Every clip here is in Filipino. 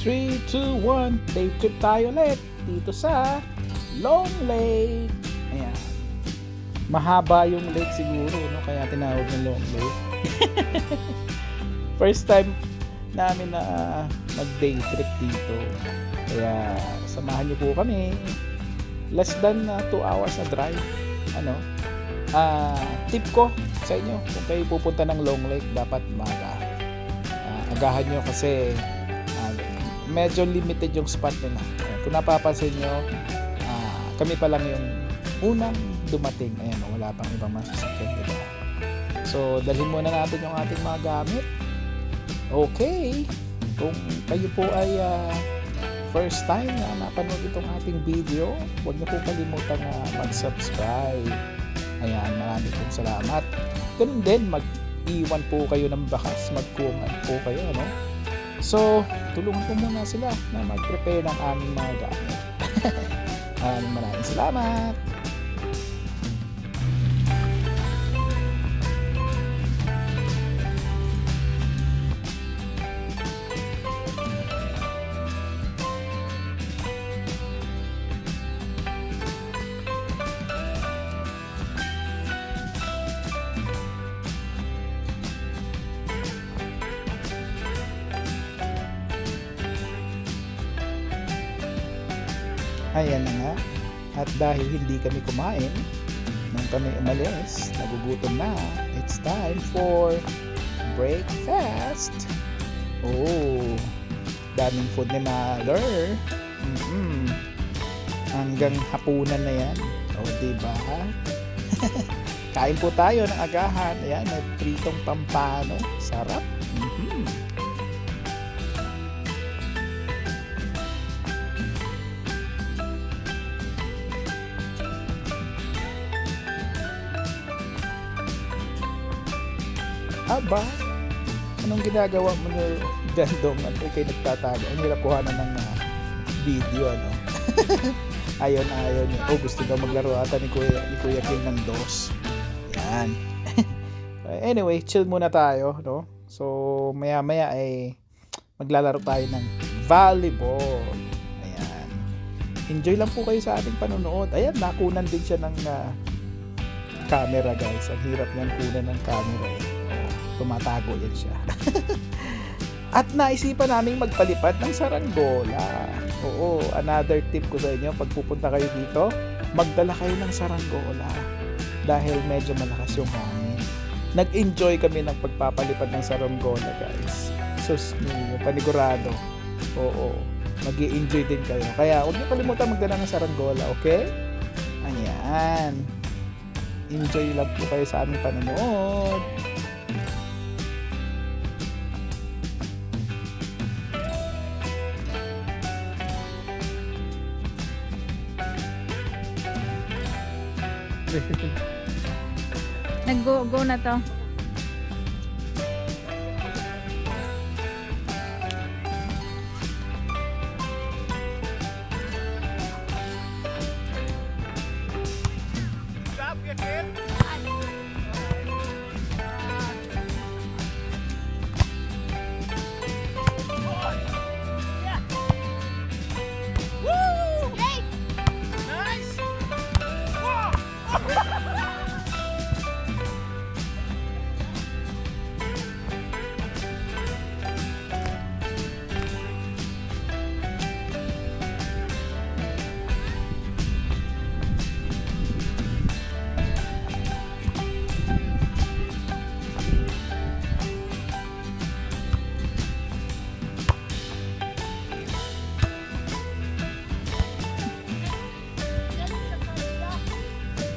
3, 2, 1, day trip tayo ulit dito sa Long Lake. Ayan. Mahaba yung lake siguro, no? Kaya tinawag ng Long Lake. First time namin na mag-day trip dito. Kaya samahan niyo po kami. Less than 2 hours na drive. Ano? Ah, tip ko sa inyo kung kayo pupunta ng Long Lake dapat maga. Ah, agahan nyo kasi ah, medyo limited yung spot nila. Ayan, kung napapansin nyo, ah, kami pa lang yung unang dumating. Ayan, wala pang ibang masasakyan, diba? So, dalhin muna natin yung ating mga gamit. Okay. Kung kayo po ay ah, first time na napanood itong ating video, huwag niyo po kalimutan na mag-subscribe. Ayan, marami pong salamat. Ganun din, mag-iwan po kayo ng bakas, mag-comment po kayo, no? So, tulungan po muna sila na mag-prepare ng aming mga gamit. maraming salamat. Ayan na nga. At dahil hindi kami kumain, nung kami umalis, nagugutom na, it's time for breakfast. Oh, daming food ni Mother. mm Hanggang hapunan na yan. O, oh, diba? Kain po tayo ng agahan. Ayan, may pritong pampano. Sarap. Aba, anong ginagawa mo na gandong at ikay nagtatago? Ang hirap kuhanan ng ah, video, ano? ayaw na ayaw niya. Oh, gusto daw maglaro ata ni Kuya, ni Kuya Kim ng DOS. Yan. anyway, chill muna tayo, no? So, maya-maya ay maglalaro tayo ng volleyball. Ayan. Enjoy lang po kayo sa ating panonood. Ayan, nakunan din siya ng ah, camera, guys. Ang hirap niyan kunan ng camera, eh. Tumatago yan siya. At naisipan namin magpalipad ng saranggola. Oo, another tip ko sa inyo, pag pupunta kayo dito, magdala kayo ng saranggola. Dahil medyo malakas yung hangin. Nag-enjoy kami ng pagpapalipad ng saranggola, guys. Sus, yung panigurado. Oo, mag enjoy din kayo. Kaya huwag niyo kalimutan magdala ng saranggola, okay? Ayan. Enjoy lang po kayo sa aming panonood. Nag-go-go na to.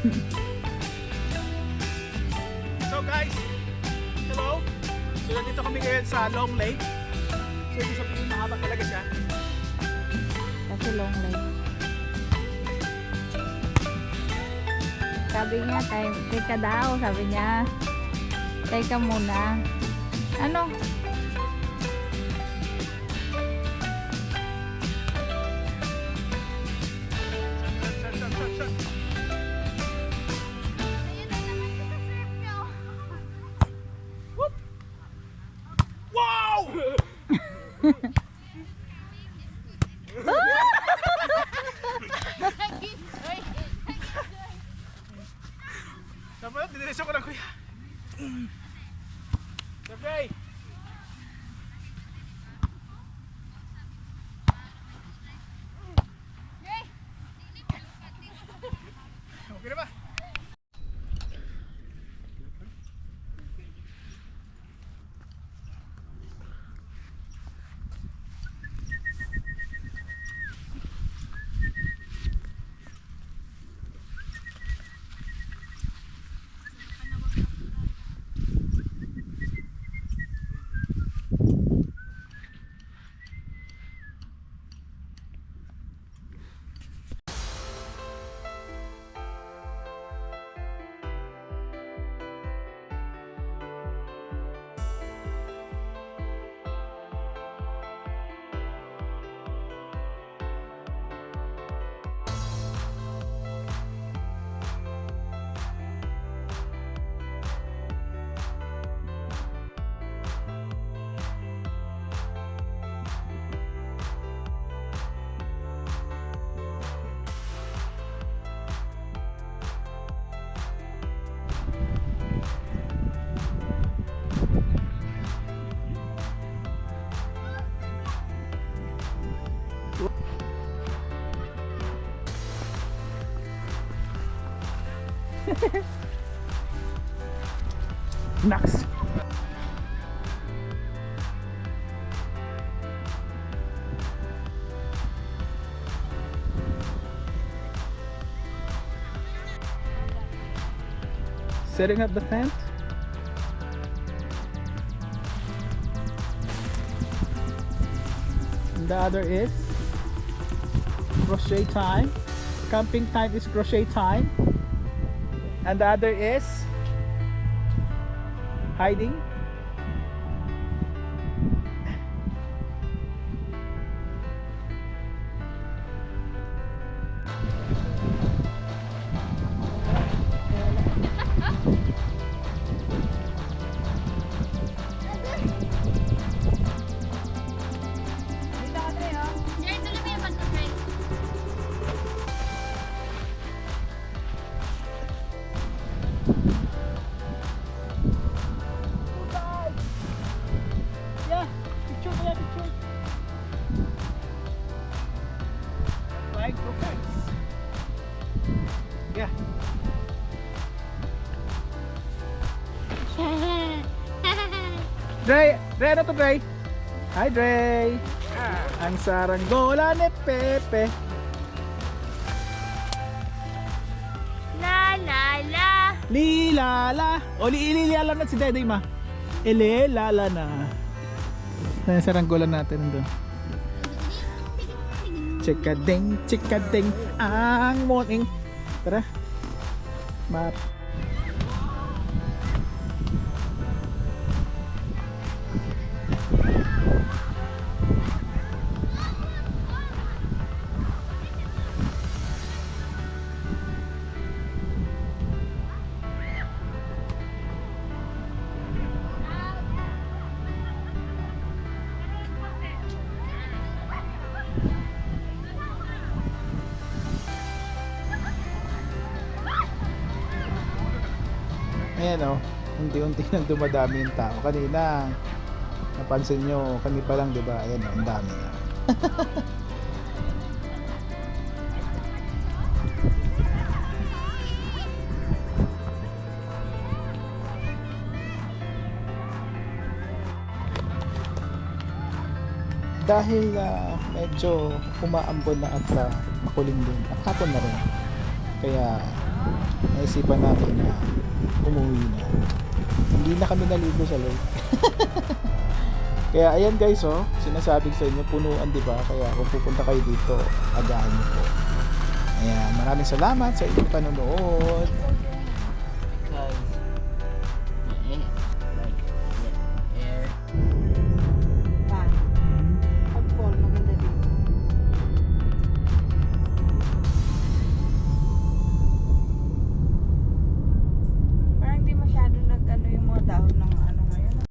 So guys, hello. So nandito kami ngayon sa Long Lake. So ibig sabihin mahaba talaga siya. Kasi long leg. Sabi niya, time, teka daw, sabi niya. Teka muna. Ano? Ha ha ha. Next. Setting up the tent. The other is crochet time. Camping time is crochet time. And the other is hiding. Dre, Dre ano to Dre? Hi Dre. Ang saranggola ni Pepe. La la la. Lilala. O liililala na si Dede ma. Ililala na. Ano yung saranggola natin doon? Chikading, chikading, ang morning. Tara. Map. Ayan o, unti-unti nang dumadami yung tao. Kanina, napansin nyo, kami pa lang, di ba? Ayan o, ang dami na. Dahil ah, medyo umaambon na at ah, makulim din at hapon na rin. Kaya naisipan namin na umuwi na. Hindi na kami naligo sa lake. Kaya ayan guys oh, sinasabi sa inyo, punuan di ba? Kaya kung pupunta kayo dito, agahan niyo po. Ayan, maraming salamat sa inyong panonood.